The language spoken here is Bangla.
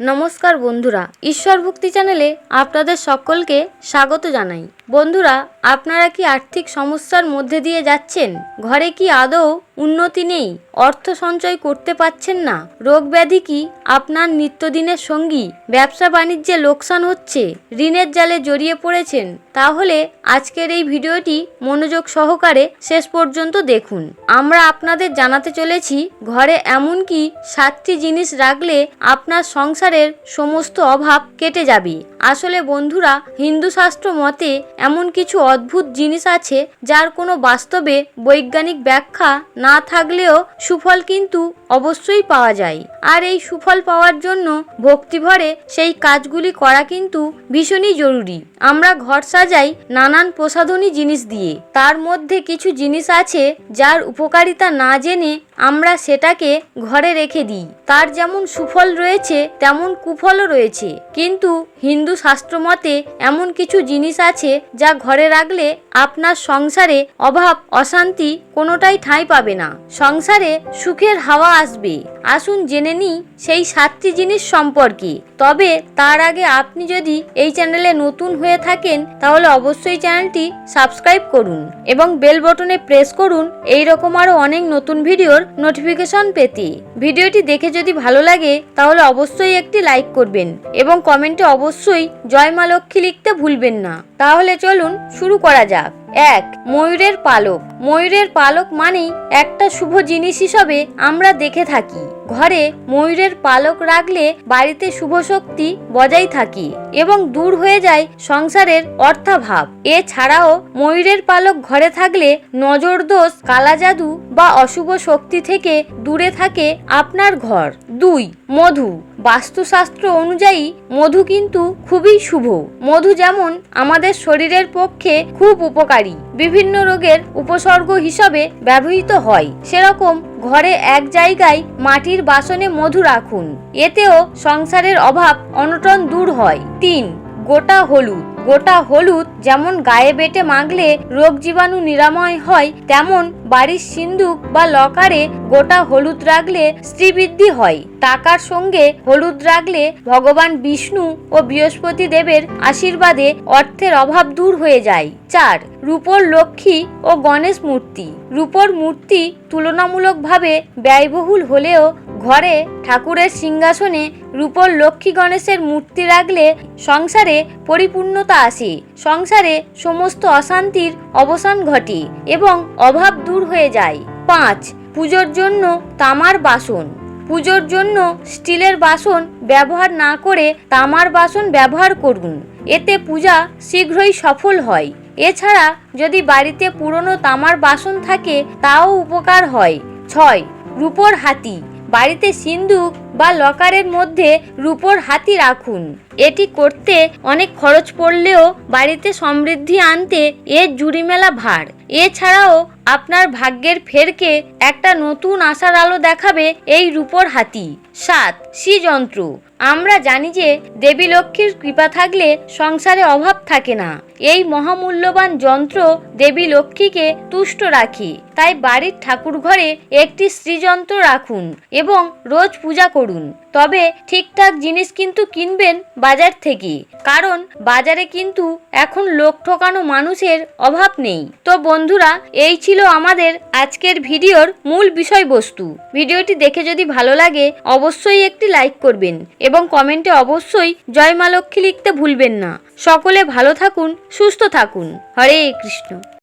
নমস্কার বন্ধুরা ঈশ্বর ভক্তি চ্যানেলে আপনাদের সকলকে স্বাগত জানাই। বন্ধুরা, আপনারা কি আর্থিক সমস্যার মধ্যে দিয়ে যাচ্ছেন? ঘরে কি আদৌ উন্নতি নেই? অর্থ সঞ্চয় করতে পারছেন না? রোগ ব্যাধি কি আপনার নিত্যদিনের সঙ্গী? ব্যবসা বাণিজ্যে লোকসান হচ্ছে? ঋণের জালে জড়িয়ে পড়েছেন? তাহলে আজকের এই ভিডিওটি মনোযোগ সহকারে শেষ পর্যন্ত দেখুন। আমরা আপনাদের জানাতে চলেছি, ঘরে এমন কি সাতটি জিনিস রাখলে আপনার সংসারের সমস্ত অভাব কেটে যাবে? আসলে বন্ধুরা হিন্দু শাস্ত্র মতে এমন কিছু অদ্ভুত জিনিস আছে যার কোনো বাস্তবে বৈজ্ঞানিক ব্যাখ্যা না থাকলেও সুফল কিন্তু অবশ্যই পাওয়া যায়। আর এই সুফল পাওয়ার জন্য ভক্তিভরে সেই কাজগুলি করা কিন্তু ভীষণই জরুরি। আমরা ঘর সাজাই নানান প্রসাধনী জিনিস দিয়ে। তার মধ্যে কিছু জিনিস আছে যার উপকারিতা না জেনে আমরা সেটাকে ঘরে রেখে দিই। তার যেমন সুফল রয়েছে, তেমন কুফলও রয়েছে। কিন্তু হিন্দু শাস্ত্র মতে এমন কিছু জিনিস আছে যা ঘরে রাখলে আপনার সংসারে অভাব, অশান্তি কোনোটাই ঠাঁই পাবে না। সংসারে সুখের হাওয়া আসবে। আসুন জেনে নিই সেই সাতটি জিনিস সম্পর্কে। তবে তার আগে আপনি যদি এই চ্যানেলে নতুন হয়ে থাকেন, তাহলে অবশ্যই চ্যানেলটি সাবস্ক্রাইব করুন এবং বেল বটনে প্রেস করুন। এই রকম আরও অনেক নতুন ভিডিওর নোটিফিকেশন পেতে। ভিডিওটি দেখে যদি ভালো লাগে, তাহলে অবশ্যই একটি লাইক করবেন এবং কমেন্টে অবশ্যই জয় মা লক্ষ্মী লিখতে ভুলবেন না। তাহলে চলুন শুরু করা যাক। এক, ময়ূরের পালক। ময়ূরের পালক মানেই একটা শুভ জিনিস হিসাবে আমরা দেখে থাকি। ঘরে ময়ূরের পালক রাখলে বাড়িতে শুভ শক্তি বজায় থাকে এবং দূর হয়ে যায় সংসারের অর্থাভাব। এছাড়াও ময়ূরের পালক ঘরে থাকলে নজর দোষ কালা জাদু বা অশুভ শক্তি থেকে দূরে থাকে আপনার ঘর। দুই, মধু। বাস্তুশাস্ত্র অনুযায়ী মধু কিন্তু খুবই শুভ। মধু যেমন আমাদের শরীরের পক্ষে খুব উপকারী, বিভিন্ন রোগের উপসর্গ হিসাবে ব্যবহৃত হয়। সেরকম ঘরে এক জায়গায় মাটির বাসনে মধু রাখুন, এতেও সংসারের অভাব অনটন দূর হয়। তিন গোটা হলুদ। গোটা হলুদ যেমন গায়ে বেটে মাগলে রোগ জীবাণু নিরাময় হয়, তেমন বাড়ির সিন্দুক বা লকারে গোটা হলুদ রাখলে স্ত্রীবৃদ্ধি হয়। টাকার সঙ্গে হলুদ রাখলে ভগবান বিষ্ণু ও বৃহস্পতি দেবের আশীর্বাদে অর্থের অভাব দূর হয়ে যায়। চার, রূপর লক্ষ্মী ও গণেশ মূর্তি। রূপর মূর্তি তুলনামূলকভাবে ব্যয়বহুল হলেও ঘরে ঠাকুরের সিংহাসনে রূপর লক্ষ্মী গণেশের মূর্তি রাখলে সংসারে পরিপূর্ণতা আসে। সংসারে সমস্ত অশান্তির অবসান ঘটে এবং অভাব দূর হয়ে যায়। পাঁচ, পুজোর জন্য তামার বাসন। পুজোর জন্য স্টিলের বাসন ব্যবহার না করে তামার বাসন ব্যবহার করুন। এতে পূজা শীঘ্রই সফল হয়। এছাড়া যদি বাড়িতে পুরনো তামার বাসন থাকে, তাও উপকার হয়। ছয়, রূপোর হাতি। বাড়িতে সিন্দুক বা লকারের মধ্যে রূপোর হাতি রাখুন। এটি করতে অনেক খরচ পড়লেও বাড়িতে সমৃদ্ধি আনতে এর জুড়ি মেলা ভার। এছাড়াও আপনার ভাগ্যের ফেরকে একটা নতুন আশার আলো দেখাবে এই রূপোর হাতি। সাত যন্ত্র আমরা জানি যে দেবী লক্ষ্মীর কৃপা থাকলে সংসারে অভাব থাকে না। এই মহামূল্যবান যন্ত্র দেবী লক্ষ্মীকে তুষ্ট রাখি। তাই বাড়ির ঠাকুর ঘরে একটি শ্রীযন্ত্র রাখুন এবং রোজ পূজা করুন। তবে ঠিকঠাক জিনিস কিন্তু কিনবেন বাজার থেকে। কারণ বাজারে কিন্তু এখন লোক ঠকানো মানুষের অভাব নেই। তো বন্ধুরা, এই ছিল আমাদের আজকের ভিডিওর মূল বিষয়বস্তু। ভিডিওটি দেখে যদি ভালো লাগে, অবশ্যই একটি লাইক করবেন এবং কমেন্টে অবশ্যই জয় মা লক্ষ্মী লিখতে ভুলবেন না। সকলে ভালো থাকুন, সুস্থ থাকুন। হরে কৃষ্ণ।